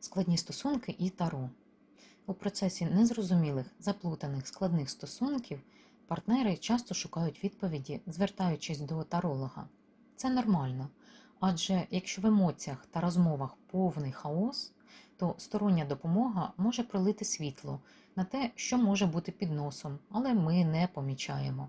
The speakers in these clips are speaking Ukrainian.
складні стосунки і таро. У процесі незрозумілих, заплутаних, складних стосунків партнери часто шукають відповіді, звертаючись до таролога. Це нормально, адже якщо в емоціях та розмовах повний хаос, то стороння допомога може пролити світло на те, що може бути під носом, але ми не помічаємо.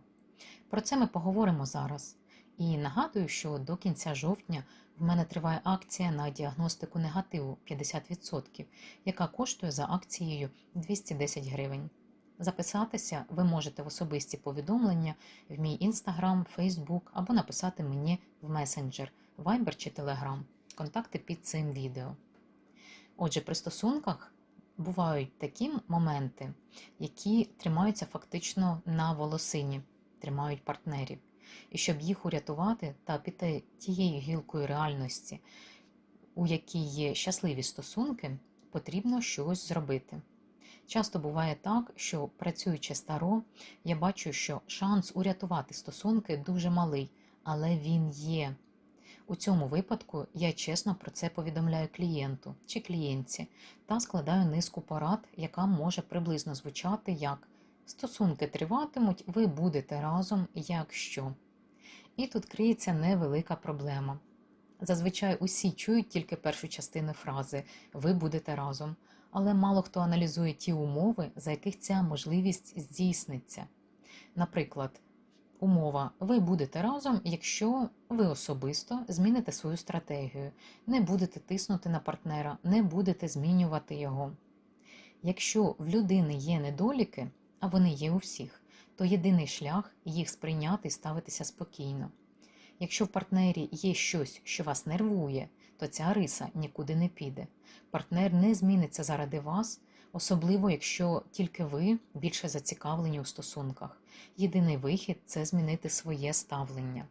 Про це ми поговоримо зараз. І нагадую, що до кінця жовтня в мене триває акція на діагностику негативу 50%, яка коштує за акцією 210 гривень. Записатися ви можете в особисті повідомлення в мій інстаграм, фейсбук або написати мені в месенджер, Viber чи Telegram. Контакти під цим відео. Отже, при стосунках бувають такі моменти, які тримаються фактично на волосині, тримають партнерів. І щоб їх урятувати та піти тією гілкою реальності, у якій є щасливі стосунки, потрібно щось зробити. Часто буває так, що працюючи старо, я бачу, що шанс урятувати стосунки дуже малий, але він є. У цьому випадку я чесно про це повідомляю клієнту чи клієнтці та складаю низку порад, яка може приблизно звучати як стосунки триватимуть, ви будете разом, якщо. І тут криється невелика проблема. Зазвичай усі чують тільки першу частину фрази Ви будете разом, але мало хто аналізує ті умови, за яких ця можливість здійсниться. Наприклад, умова Ви будете разом, якщо ви особисто зміните свою стратегію, не будете тиснути на партнера, не будете змінювати його. Якщо в людини є недоліки, а вони є у всіх, то єдиний шлях їх сприйняти і ставитися спокійно. Якщо в партнері є щось, що вас нервує, то ця риса нікуди не піде. Партнер не зміниться заради вас, особливо якщо тільки ви більше зацікавлені у стосунках. Єдиний вихід це змінити своє ставлення.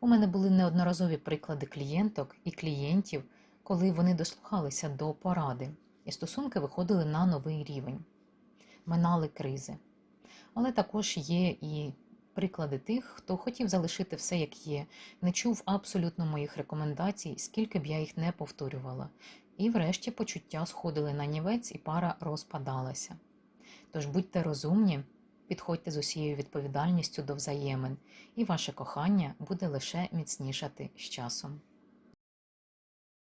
У мене були неодноразові приклади клієнток і клієнтів, коли вони дослухалися до поради, і стосунки виходили на новий рівень, минали кризи. Але також є і приклади тих, хто хотів залишити все як є, не чув абсолютно моїх рекомендацій, скільки б я їх не повторювала. І врешті почуття сходили на нівець і пара розпадалася. Тож будьте розумні, підходьте з усією відповідальністю до взаємин, і ваше кохання буде лише міцнішати з часом.